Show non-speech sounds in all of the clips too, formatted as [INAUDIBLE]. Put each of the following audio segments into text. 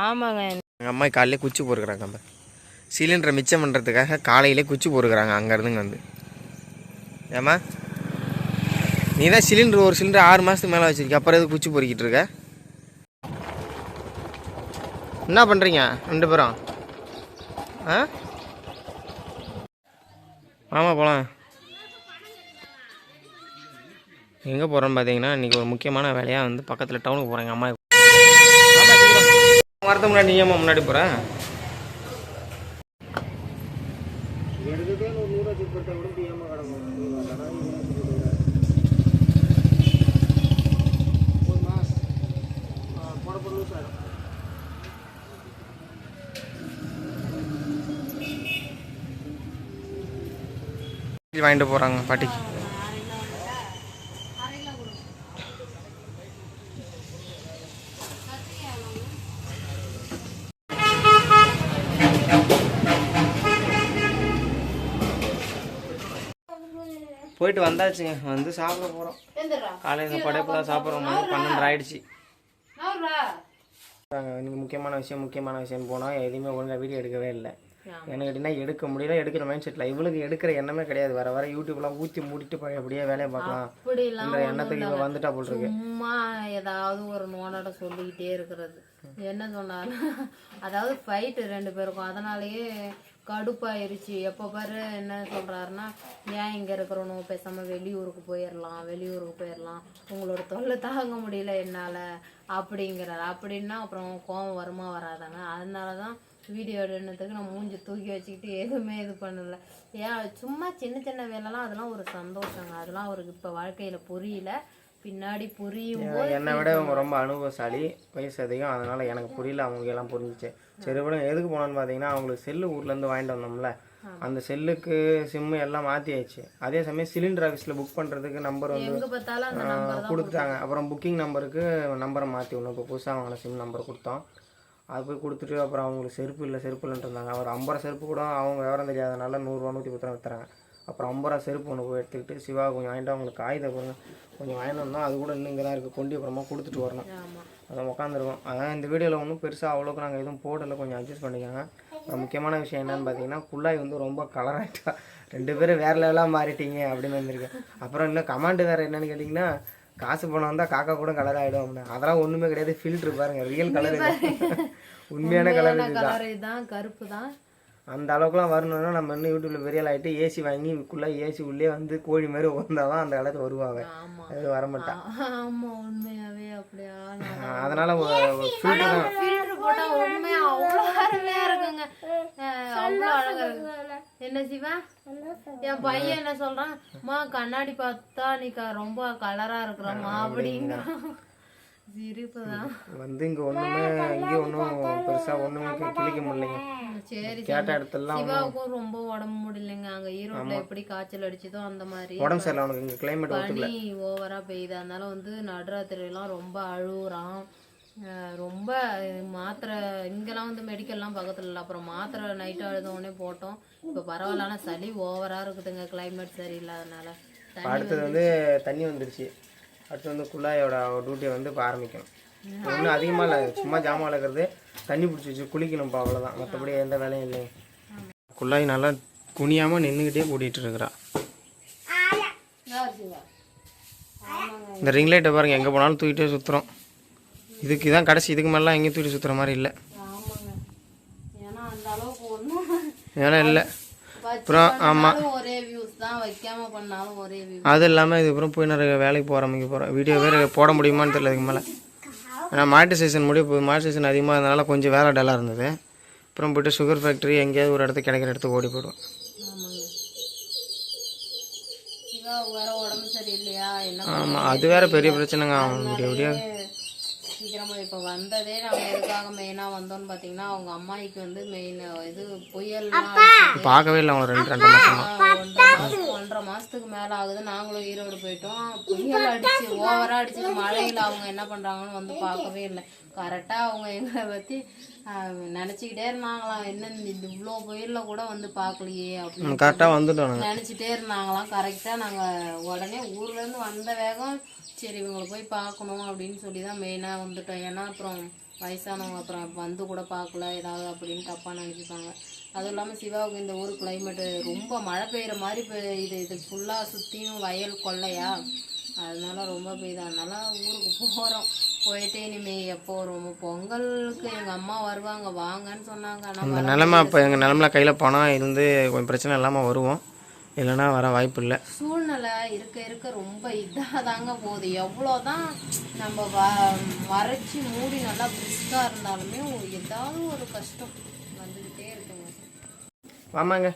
ஆமாங்க. எங்கள் அம்மா காலையிலே குச்சி பொறுக்கிறாங்க நம்ம சிலிண்டரை மிச்சம் பண்ணுறதுக்காக காலையிலே குச்சி பொறுக்கிறாங்க அங்கேருந்துங்க வந்து. ஏம்மா? நீ தான் சிலிண்டர் ஒரு சிலிண்டர் ஆறு மாதத்துக்கு மேலே வச்சிருக்க அப்புறம் எதுக்கு குச்சி பொறுக்கிட்டு இருக்க? என்ன பண்ணுறீங்க ரெண்டு பேரும்? ஆ? ஆமாம் போகலாம் எங்கே போகிறோன்னு பார்த்தீங்கன்னா இன்றைக்கி ஒரு முக்கியமான வேலையாக வந்து பக்கத்தில் டவுனுக்கு போகிறேன் எங்கள் அம்மா வரதுக்கு முன்னாடி நீ ஏம்மா முன்னாடி போகிறேன் வாங்கிட்டு போகிறாங்க பாட்டிக்கு. போயிட்டு வந்தாச்சுங்க வந்து சாப்பிட போகிறோம் காலையில் சாப்பாடு இப்போ தான் சாப்பிட்றோம் பன்னெண்டு ஆயிடுச்சு. முக்கியமான விஷயம் முக்கியமான விஷயம் போனால் எதுவுமே ஒழுங்காக வீடியோ எடுக்கவே இல்லை. எனக்கு கேட்டிங்கன்னா எடுக்க முடியல எடுக்கிற மைண்ட் செட்டில் இவளுக்கு எடுக்கிற எண்ணமே கிடையாது. வர வர யூடியூப்லாம் ஊற்றி மூடிட்டு போய் அப்படியே வேலையை பார்க்கலாம். இந்த எண்ணத்துக்கு இவ வந்துட்டா போல் இருக்கு. சும்மா ஏதாவது ஒரு நோனோட சொல்லிக்கிட்டே இருக்கிறது. என்ன சொன்னாலும். அதாவது ஃபைட்டு ரெண்டு பேருக்கும். அதனாலயே கடுப்பாயிருச்சு. எப்போ பாரு என்ன சொல்கிறாருன்னா ஏன் இங்கே இருக்கிறோனோ பேசாமல் வெளியூருக்கு போயிடலாம் வெளியூருக்கு போயிடலாம் உங்களோட தொல்லை தாங்க முடியல என்னால் அப்படிங்கிறார். அப்படின்னா அப்புறம் கோவம் வருமா வராதாங்க? அதனால தான் வீடியோ எடுனதுக்கு நான் மூஞ்சி தூக்கி வச்சுக்கிட்டு எதுவுமே இது பண்ணல. ஏன் சும்மா சின்ன சின்ன வேலைலாம் அதெல்லாம் ஒரு சந்தோஷங்க. அதெல்லாம் அவருக்கு இப்போ வாழ்க்கையில் புரியல. பின்னாடி புரியும் என்னை விட இவங்க ரொம்ப அனுபவசாலி வயசு அதிகம் அதனால எனக்கு புரியல அவங்க எல்லாம் புரிஞ்சிச்சு. சரி விட எதுக்கு போனோன்னு பார்த்தீங்கன்னா அவங்களுக்கு செல்லு ஊர்லேருந்து வாங்கிட்டு வந்தோம்ல. அந்த செல்லுக்கு சிம்மு எல்லாம் மாற்றியாச்சு அதே சமயம் சிலிண்டர் ஆஃபீஸில் புக் பண்ணுறதுக்கு நம்பர் வந்து கொடுத்துட்டாங்க. அப்புறம் புக்கிங் நம்பருக்கு நம்பரை மாற்றி விடணும். இப்போ புதுசாக வாங்கின சிம் நம்பர் கொடுத்தோம். அது போய் கொடுத்துட்டு அப்புறம் அவங்களுக்கு செருப்பு இல்லை செருப்பு இல்லைன்ட்டு இருந்தாங்க. அவர் ஐம்பது ரூபா செருப்பு கூட அவங்க விவரம் தெரியாதனால நூறுரூவா நூற்றி பத்து ரூபா விற்றுறாங்க அப்புறம் ஐம்பது ரூபா செருப்பு ஒன்று போய் எடுத்துக்கிட்டு சிவா கொஞ்சம் வாங்கிட்டு அவங்களுக்கு காகிதம் கொடுங்க கொஞ்சம் வந்தோம் அது கூட இன்னும் இங்கே தான் இருக்குது கொண்டு அப்புறமா கொடுத்துட்டு வரணும். அதான் உட்காந்துருக்கோம் அதான் இந்த வீடியோவில் ஒன்றும் பெருசாக அவ்வளோக்கு நாங்கள் எதுவும் போடலை கொஞ்சம் அட்ஜஸ்ட் பண்ணிக்கோங்க. முக்கியமான விஷயம் என்னன்னு பார்த்தீங்கன்னா குள்ளாய் வந்து ரொம்ப கலர் ஆகிட்டா ரெண்டு பேரும் வேறு லெவலாக மாறிட்டீங்க அப்படின்னு வந்திருக்கேன் அப்புறம் இன்னும் கமாண்டு வேறு என்னன்னு கேட்டிங்கன்னா காசு பணம் வந்தால் காக்கா கூட கலர் ஆகிடும் அப்படின்னு. அதெல்லாம் ஒன்றுமே கிடையாது. ஃபில்ட்ரு பாருங்க ரியல் கலர் உண்மையான கலர் இதுதான் கருப்பு தான். அந்த அளவுக்குலாம் வரணும்னா நம்ம இன்னும் யூடியூப்ல பெரிய ஆகிட்டு ஏசி வாங்கி குள்ளே ஏசி உள்ளே வந்து கோழி மாதிரி வந்தால் தான் அந்த இடத்துக்கு வருவாங்க. அது வரமாட்டா. ஆமா உண்மையாவே அப்படியா? அதனால் என்ன சிவா? என் பையன் என்ன சொல்றான்? கண்ணாடி பார்த்தா நீ ரொம்ப கலரா இருக்கிறம்மா தான் வந்து இங்கே ஒன்றுமே இங்கே ஒன்றும் பெருசாக ஒன்றுமே கிளிக்க முடியலைங்க. சரி கேட்ட இடத்துலலாம் சிவாவுக்கும் ரொம்ப உடம்பு முடியலைங்க. அங்க ஈரோட்ல எப்படி காய்ச்சல் அடிச்சதோ அந்த மாதிரி. உடம்பு சரியில்லை அவனுக்கு இங்கே கிளைமேட் பனி ஓவரா பெய்யுது. அதனால வந்து நடுராத்திரி எல்லாம் ரொம்ப அழுகுறான். ரொம்ப மாத்திரை இங்கெல்லாம் வந்து மெடிக்கல்லாம் பக்கத்துல இல்லை. அப்புறம் மாத்திரை நைட்டு அழுத உடனே போட்டோம். இப்போ பரவாயில்ல சளி ஓவரா இருக்குதுங்க. கிளைமேட் சரியில்லாதனால. அடுத்தது வந்து தண்ணி வந்துருச்சு. அடுத்து வந்து குள்ளாயோட டியூட்டியை வந்து இப்போ ஆரம்பிக்கணும். ஒன்றும் அதிகமாக இல்லை சும்மா ஜாமான் வளர்க்குறது தண்ணி பிடிச்சி வச்சு குளிக்கணும்ப்பா அவ்வளோதான் மற்றபடி எந்த வேலையும் இல்லைங்க குள்ளாய் நல்லா குனியாமல் நின்றுக்கிட்டே கூட்டிகிட்டு இருக்கிறா. இந்த ரிங் லைட்டை பாருங்க எங்கே போனாலும் தூக்கிட்டே சுற்றுறோம் இதுக்கு தான் கடைசி இதுக்கு மேலாம் எங்கேயும் தூக்கிட்டு சுற்றுற மாதிரி இல்லை. ஏன்னா இல்லை. அப்புறம் ஆமாம் தான் வைக்காம பண்ணாலும் ஒரே வியூ அது இல்லாமல் இதுக்கப்புறம் போய் நிறைய வேலைக்கு போகிற மாதிரி போகிறேன் வீடியோ வேறு போட முடியுமான்னு தெரியல இதுக்கு மேலே. ஏன்னா மானிட்டைசேஷன் முடிய போகுது. மானிட்டைசேஷன் அதிகமாக இருந்தனால கொஞ்சம் வேலை டல்லாக இருந்தது. அப்புறம் போய்ட்டு சுகர் ஃபேக்ட்ரி எங்கேயாவது ஒரு இடத்துக்கு கிடைக்கிற இடத்துக்கு ஓடி போயிடுவோம் ஆமாம் அது வேற பெரிய பிரச்சனைங்க. அவன் விடிய விடிய சீக்கிரமா இப்ப வந்ததே நாங்க எதுக்காக மெயினா வந்தோம்னு பாத்தீங்கன்னா அவங்க அம்மாயிக்கு வந்து மெயின் இது புயல் பார்க்கவே இல்லை அவங்க ரெண்டு ரெண்டு மாதமா ஒன்றரை மாசத்துக்கு மேல ஆகுது. நாங்களும் ஈரோடு போயிட்டோம். புயல் அடிச்சு ஓவரா அடிச்சு மழையில அவங்க என்ன பண்றாங்கன்னு வந்து பார்க்கவே இல்லை. கரெக்டா அவங்க எங்களை பத்தி ஆஹ், நினைச்சுக்கிட்டே இருந்தாங்களாம் என்ன இந்த இவ்வளோ புயல்ல கூட வந்து பார்க்கலையே அப்படின்னு கரெக்டாக வந்துட்டோம் நாங்கள் நினைச்சிட்டே இருந்தாங்களாம். கரெக்டா நாங்க உடனே ஊர்ல இருந்து வந்த வேகம் சரி இவங்களை போய் பார்க்கணும் அப்படின்னு சொல்லி தான் மெயினாக வந்துட்டோம். ஏன்னா அப்புறம் வயசானவங்க அப்புறம் வந்து கூட பார்க்கல. ஏதாவது அப்படின்னு தப்பாக நினச்சிப்பாங்க. அதுவும் இல்லாமல் சிவாவுக்கு இந்த ஊர் கிளைமேட்டு ரொம்ப மழை பெய்யுற மாதிரி இப்போ இது இது ஃபுல்லாக சுற்றியும் வயல் கொள்ளையா? அதனால ரொம்ப பெய்யுது. அதனால ஊருக்கு போகிறோம் போயிட்டு இனிமே எப்போ வருவோம். பொங்கலுக்கு எங்கள் அம்மா வருவாங்க. வாங்கன்னு சொன்னாங்க. ஆனால் நிலமை இப்போ எங்கள் நிலமைல கையில் பணம் இருந்து கொஞ்சம் பிரச்சனை இல்லாமல் வருவோம். இல்லைன்னா வர வாய்ப்பு இல்லை. சூழ்நிலை இருக்க இருக்க ரொம்ப இதாக தாங்க போகுது. எவ்வளோதான் நம்ம வ வறட்சி மூடி நல்லா பிரிஸ்காக இருந்தாலுமே ஏதாவது ஒரு கஷ்டம் வந்துக்கிட்டே இருக்குங்க. ஆமாங்க.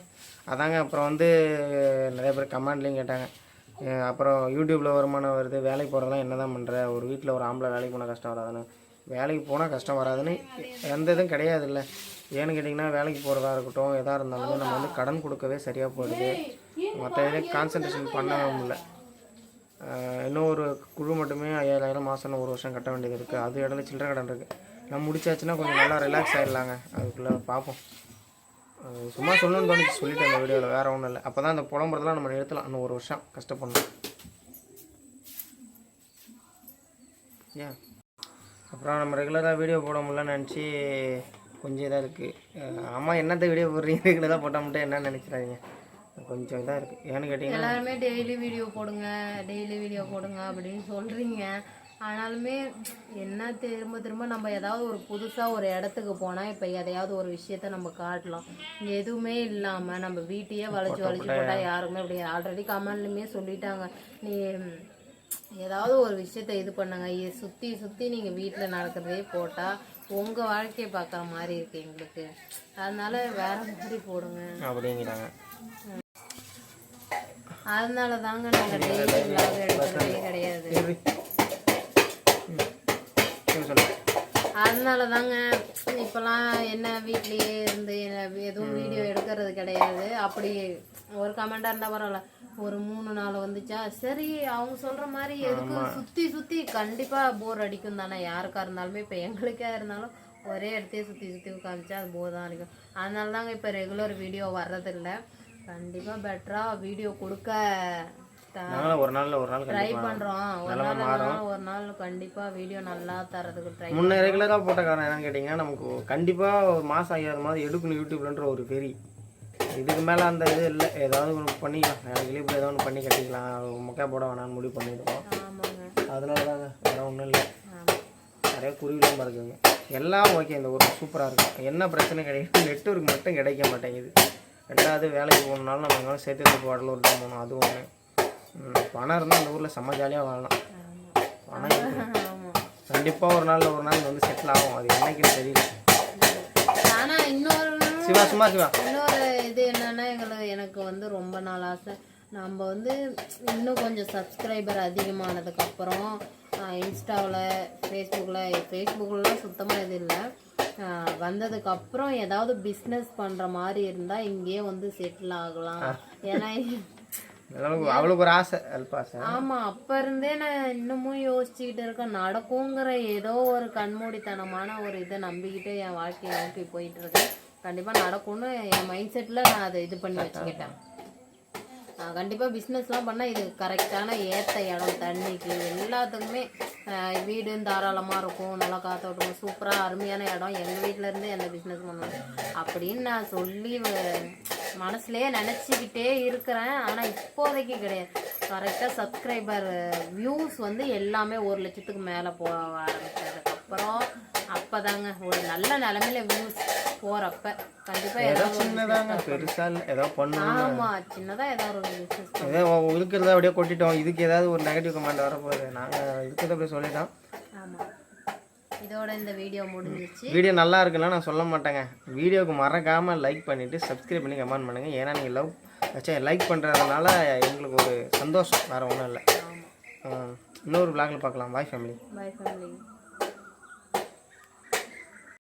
அதாங்க. அப்புறம் வந்து நிறைய பேர் கமெண்ட்லேயும் கேட்டாங்க. அப்புறம் யூடியூப்பில் வருமானம் வருது. வேலைக்கு போகிறதெல்லாம் என்ன தான் பண்ணுற ஒரு வீட்டில் ஒரு ஆம்பளை வேலைக்கு போனால் கஷ்டம் வராதுன்னு. வேலைக்கு போனால் கஷ்டம் வராதுன்னு எந்த இதுவும் கிடையாது இல்லை ஏன்னு கேட்டிங்கன்னா வேலைக்கு போகிறதா இருக்கட்டும் எதாக இருந்தாலுமே நம்ம வந்து கடன் கொடுக்கவே சரியாக போயிடுது. மற்ற இதில் கான்சன்ட்ரேஷன் பண்ணவே முடியல. இன்னும் ஒரு குழு மட்டுமே ஐயாயிரம் மாதம் ஒரு வருஷம் கட்ட வேண்டியது இருக்குது அது இடையில சில்லறை கடன் இருக்குது நம்ம முடிச்சாச்சுன்னா கொஞ்சம் நல்லா ரிலாக்ஸ் ஆகிடலாங்க அதுக்குள்ளே பார்ப்போம் சும்மா சொல்லணும்னு தோணுச்சு. சொல்லிட்டேன் அந்த வீடியோவில் வேறு ஒன்றும் இல்லை. அப்போ தான் அந்த புலம்புறதெல்லாம் நம்ம நிறுத்தலாம். இன்னும் ஒரு வருஷம் கஷ்டப்படணும். ஏன்? அப்புறம் நம்ம ரெகுலராக வீடியோ போட முடியலன்னு நினச்சி கொஞ்சம் இதாக இருக்குது அம்மா என்னத்த வீடியோ போடுறீங்க? [LAUGHS] ரெகுலராக போட்டால் மட்டும் என்ன நினைக்கிறாங்க. கொஞ்சம் இதாக இருக்குது ஏன்னு கேட்டிங்கன்னா எல்லாருமே டெய்லி வீடியோ போடுங்க டெய்லி வீடியோ போடுங்க அப்படின்னு சொல்கிறீங்க ஆனாலுமே என்ன திரும்ப திரும்ப நம்ம ஏதாவது ஒரு புதுசாக ஒரு இடத்துக்கு போனால் இப்போ எதையாவது ஒரு விஷயத்த நம்ம காட்டலாம். இங்கே எதுவுமே இல்லாமல் நம்ம வீட்டையே வளைச்சு வளைச்சு போட்டால் யாருக்குமே அப்படி ஆல்ரெடி கமெண்ட்லையுமே சொல்லிட்டாங்க. நீ ஏதாவது ஒரு விஷயத்த இது பண்ணுங்க. சுற்றி சுற்றி நீங்கள் வீட்டில் நடக்கிறதே போட்டால் உங்கள் வாழ்க்கையை பார்க்குற மாதிரி இருக்கு எங்களுக்கு. அதனால வேற மாதிரி போடுங்க. அப்படிங்கிறாங்க. அதனால தாங்க நாங்கள் டெய்லி விலாக் எடுக்கிறதே கிடையாது. அதனால தாங்க இப்போலாம் என்ன வீட்லயே இருந்து எதுவும் வீடியோ எடுக்கிறது கிடையாது. அப்படி ஒரு கமெண்டாக இருந்தால் பரவாயில்ல. ஒரு மூணு நாள் வந்துச்சா? சரி அவங்க சொல்ற மாதிரி எதுக்கு சுத்தி சுத்தி கண்டிப்பா போர் அடிக்கும் தானே. யாருக்கா இருந்தாலுமே இப்போ எங்களுக்கே இருந்தாலும் ஒரே இடத்தையே சுத்தி சுத்தி காமிச்சா அது போர் தான் அடிக்கும். அதனால தாங்க இப்போ ரெகுலர் வீடியோ வர்றதில்ல. கண்டிப்பா பெட்டரா வீடியோ கொடுக்க. நாங்களும் ஒரு நாளில் ஒரு நாள் ட்ரை கண்டிப்பாக பண்றோம். ஒரு நாள் இல்லைன்னா ஒரு நாள் கண்டிப்பா வீடியோ நல்லா தரதுக்கு ட்ரை முன்ன ரெகுலராக போட்ட காரணம் என்னன்னு கேட்டிங்கன்னா நமக்கு கண்டிப்பாக ஒரு மாதம் ஐயாயிரம் மாதம் எடுக்கணும் யூடியூப்லன்ற ஒரு வெறி. இதுக்கு மேலே அந்த இது இல்லை. ஏதாவது ஒன்று பண்ணிக்கலாம். எனக்கு இப்படி ஏதாவது ஒன்று பண்ணி கட்டிக்கலாம். மொக்கா போட வேணாம்னு முடிவு பண்ணிடுவோம் ஆமாங்க. அதனால தாங்க வேறு ஒன்றும் இல்லை. நிறைய குருவிலாம் இருக்குங்க எல்லாம் ஓகே இந்த ஊர் சூப்பராக இருக்கும். என்ன பிரச்சனை கிடையாது. [LAUGHS] நெட்ஒர்க் மட்டும் கிடைக்க மாட்டேங்குது. ரெண்டாவது வேலைக்கு போகணுனாலும் நம்ம எங்கேயாவது சேர்த்து வடலூர் தான் போகணும் அது ஒன்று பணம் இருந்தால் அந்த ஊரில் செம்ம ஜாலியாக வாழலாம். பணம் கண்டிப்பாக ஒரு நாள் ஒரு நாள் வந்து செட்டில் ஆகும். அது என்னைக்குன்னு தெரியல. ஆனா இன்னொரு சிவா சும்மா சிவா. இன்னொரு இது என்னன்னா எங்களுக்கு எனக்கு வந்து ரொம்ப நாள் ஆசை. நம்ம வந்து இன்னும் கொஞ்சம் சப்ஸ்கிரைபர் அதிகமானதுக்கு அப்புறம் இன்ஸ்டாவில் ஃபேஸ்புக்கில் ஃபேஸ்புக்கில்லாம் சுத்தமாக இது இல்லை. வந்ததுக்கு அப்புறம் ஏதாவது பிஸ்னஸ் பண்ணுற மாதிரி இருந்தால் இங்கேயே வந்து செட்டில் ஆகலாம். ஏன்னா அவளுக்கு ஒரு ஆசை அல்பாசை ஆமா அப்ப இருந்தே நான் இன்னமும் யோசிச்சுக்கிட்டு இருக்கேன். நடக்குங்கிற ஏதோ ஒரு கண்மூடித்தனமான ஒரு இதை நம்பிக்கிட்டு என் வாழ்க்கையை நோக்கி போயிட்டு இருக்கேன் கண்டிப்பா நடக்கும்னு என் மைண்ட் செட்ல நான் அதை இது பண்ணி வச்சுக்கிட்டேன். கண்டிப்பா பிஸ்னஸ்லாம் பண்ணா இது கரெக்டான ஏத்த இடம் தண்ணிக்கு எல்லாத்துக்குமே வீடு தாராளமாக இருக்கும். நல்லா காத்தோட்டம் சூப்பராக அருமையான இடம். எங்கள் வீட்ல இருந்து எந்த பிஸ்னஸ் பண்ணணும். அப்படின்னு நான் சொல்லி மனசுலேயே நினச்சிக்கிட்டே இருக்கிறேன். ஆனால் இப்போதைக்கு கிடையாது. கரெக்டாக சப்ஸ்கிரைபர் வியூஸ் வந்து எல்லாமே ஒரு லட்சத்துக்கு மேலே போக ஆரம்பிச்சது. அப்புறம் அப்பதாங்க ஒரு நல்ல நிலைமையில வியூஸ் போறப்ப. கண்டிப்பா ஏதோ சின்னதாங்க பெருசா இல்லை ஏதோ பண்ணணும் ஆமா சின்னதா ஏதாவது ஒரு ஏதோ இருக்கிறத அப்படியே கொட்டிட்டோம். இதுக்கு ஏதாவது ஒரு நெகட்டிவ் கமெண்ட் வரப்போகுது. நாங்கள் இருக்கிறத அப்படியே சொல்லிட்டோம். ஆமா. இதோட இந்த வீடியோ முடிஞ்சிச்சு வீடியோ நல்லா இருக்குன்னா நான் சொல்ல மாட்டேங்க. வீடியோவுக்கு மறக்காமல் லைக் பண்ணிவிட்டு சப்ஸ்கிரைப் பண்ணி கமெண்ட் பண்ணுங்கள் ஏன்னா நீங்கள் லவ் வச்சா லைக் பண்ணுறதுனால எங்களுக்கு ஒரு சந்தோஷம். வேறு ஒன்றும் இல்லை. இன்னொரு vlogல பார்க்கலாம். பாய் ஃபேமிலி பை ஃபேமிலி